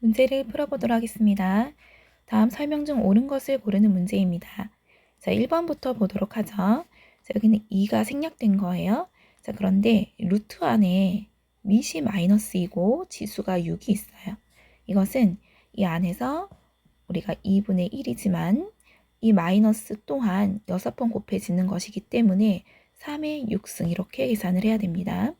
문제를 풀어보도록 하겠습니다. 다음 설명 중 옳은 것을 고르는 문제입니다. 자, 1번부터 보도록 하죠. 자, 여기는 2가 생략된 거예요. 자, 그런데 루트 안에 밑이 마이너스이고 지수가 6이 있어요. 이것은 이 안에서 우리가 2분의 1이지만 이 마이너스 또한 6번 곱해지는 것이기 때문에 3의 6승 이렇게 계산을 해야 됩니다.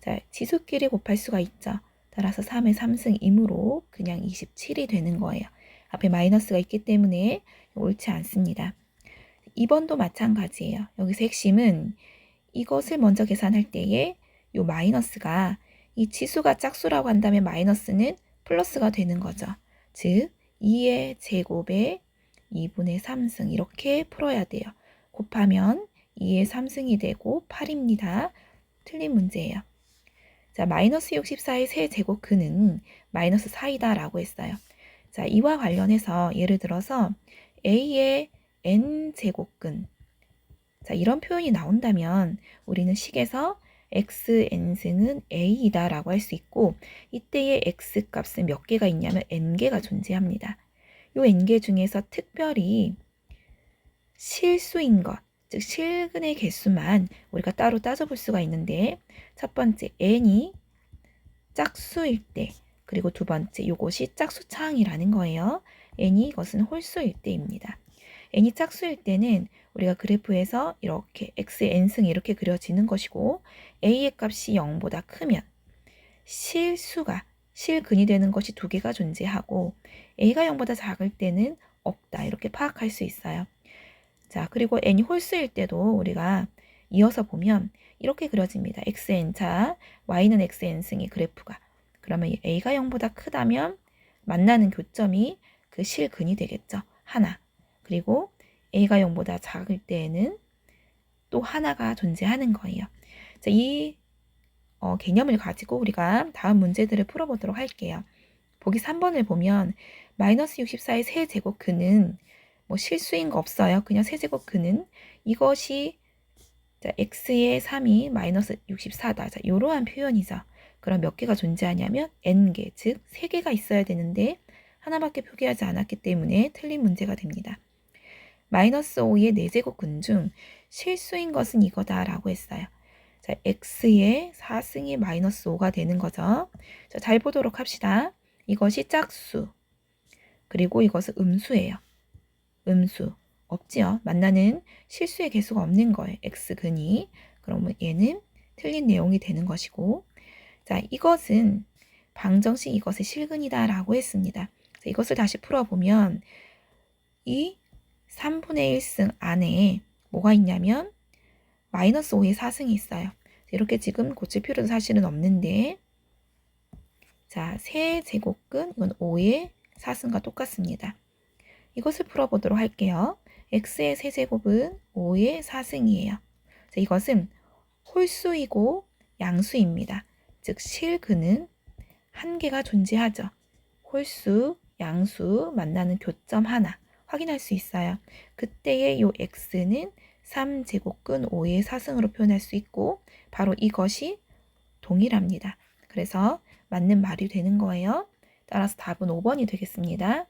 자, 지수끼리 곱할 수가 있죠. 따라서 3의 3승이므로 그냥 27이 되는 거예요. 앞에 마이너스가 있기 때문에 옳지 않습니다. 2번도 마찬가지예요. 여기서 핵심은 이것을 먼저 계산할 때에 이 마이너스가 이 지수가 짝수라고 한다면 마이너스는 플러스가 되는 거죠. 즉 2의 제곱에 2분의 3승 이렇게 풀어야 돼요. 곱하면 2의 3승이 되고 8입니다. 틀린 문제예요. 자, 마이너스 64의 세제곱 근은 마이너스 4이다 라고 했어요. 자, 이와 관련해서 예를 들어서 a의 n제곱근 자, 이런 표현이 나온다면 우리는 식에서 xn승은 a이다 라고 할 수 있고 이때의 x 값은 몇 개가 있냐면 n개가 존재합니다. 요 n개 중에서 특별히 실수인 것, 즉 실근의 개수만 우리가 따로 따져볼 수가 있는데 첫 번째 n이 짝수일 때 그리고 두 번째 요것이 짝수차항이라는 거예요. n이 이것은 홀수일 때입니다. n이 짝수일 때는 우리가 그래프에서 이렇게 x의 n승이 이렇게 그려지는 것이고 a의 값이 0보다 크면 실수가 실근이 되는 것이 두 개가 존재하고 a가 0보다 작을 때는 없다 이렇게 파악할 수 있어요. 자 그리고 n이 홀수일 때도 우리가 이어서 보면 이렇게 그려집니다. xn차 y는 xn승의 그래프가 그러면 a가 0보다 크다면 만나는 교점이 그 실근이 되겠죠. 하나 그리고 a가 0보다 작을 때에는 또 하나가 존재하는 거예요. 자, 이 어, 개념을 가지고 우리가 다음 문제들을 풀어보도록 할게요. 보기 3번을 보면 마이너스 64의 세 제곱 근은 뭐 실수인 거 없어요. 그냥 세제곱 근은 이것이 자, x의 3이 마이너스 64다. 자, 이러한 표현이죠. 그럼 몇 개가 존재하냐면 n개, 즉 3개가 있어야 되는데 하나밖에 표기하지 않았기 때문에 틀린 문제가 됩니다. 마이너스 5의 4제곱근 중 실수인 것은 이거다라고 했어요. 자, x의 4승이 마이너스 5가 되는 거죠. 자, 잘 보도록 합시다. 이것이 짝수. 그리고 이것은 음수예요. 음수. 없지요. 만나는 실수의 개수가 없는 거예요. x근이. 그러면 얘는 틀린 내용이 되는 것이고 자, 이것은 방정식 이것의 실근이다 라고 했습니다. 자, 이것을 다시 풀어보면 이 3분의 1승 안에 뭐가 있냐면 마이너스 5의 4승이 있어요. 이렇게 지금 고칠 필요도 사실은 없는데 자, 세 제곱근 이건 5의 4승과 똑같습니다. 이것을 풀어보도록 할게요. x의 세제곱은 5의 4승이에요. 자, 이것은 홀수이고 양수입니다. 즉 실근은 한 개가 존재하죠. 홀수, 양수 만나는 교점 하나 확인할 수 있어요. 그때의 요 x는 3제곱근 5의 4승으로 표현할 수 있고 바로 이것이 동일합니다. 그래서 맞는 말이 되는 거예요. 따라서 답은 5번이 되겠습니다.